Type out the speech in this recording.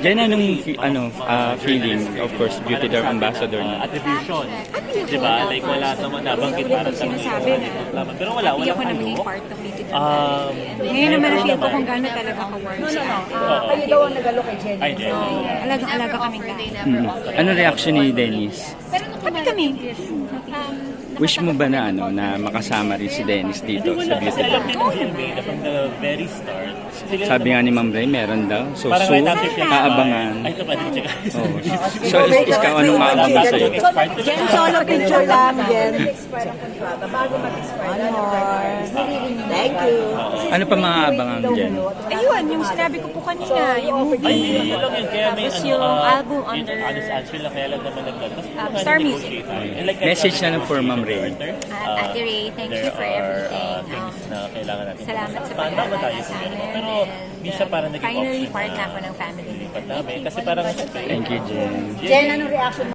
Jen, anong fi- ano, ah, feeling? Of course, beauty derm ambassador na. attribution. Di ba? Like, wala naman nabanggit para sa mga Sinasabi na. Pero wala, Hindi wala ako na maging ano. part ng Beauty Derm Um. Ngayon naman na-feel ko kung gaano talaga ka-warm si ate. Kayo daw ang nagalo kay Jenny. Ay, kaming They lahat. never offer. Ano reaction ni Dennis? Happy kami. Wish mo ba na ano na makasama rin si Dennis dito sa beauty alam from the very start, sila Sabi nga ni Ma'am Ray, meron daw. So, Parang so may topic siya. aabangan. Ay, ito pa, di check. Oo. So, is, ikaw anong maaabangan sa'yo? Jen, solo picture lang, kontrata bago mag-expire. Thank you. Ano pa maaabangan dyan? Ayun, yung sinabi ko po kanina, yung Ay, movie. yun lang yun. Kaya may Tapos ano, yung ah, album under, Answer lang kaya lang naman nag- Tapos um, mga Star like, Message sabi na lang for Ma'am Ray. Ah, uh, Ate Ray, thank you for are, everything. uh, things Um, na kailangan natin. Salamat sa tayo sa amin. Pero, and, di siya parang naging Finally, option part na ako ng family. Kasi parang, Thank you, Jen. Jen, anong reaction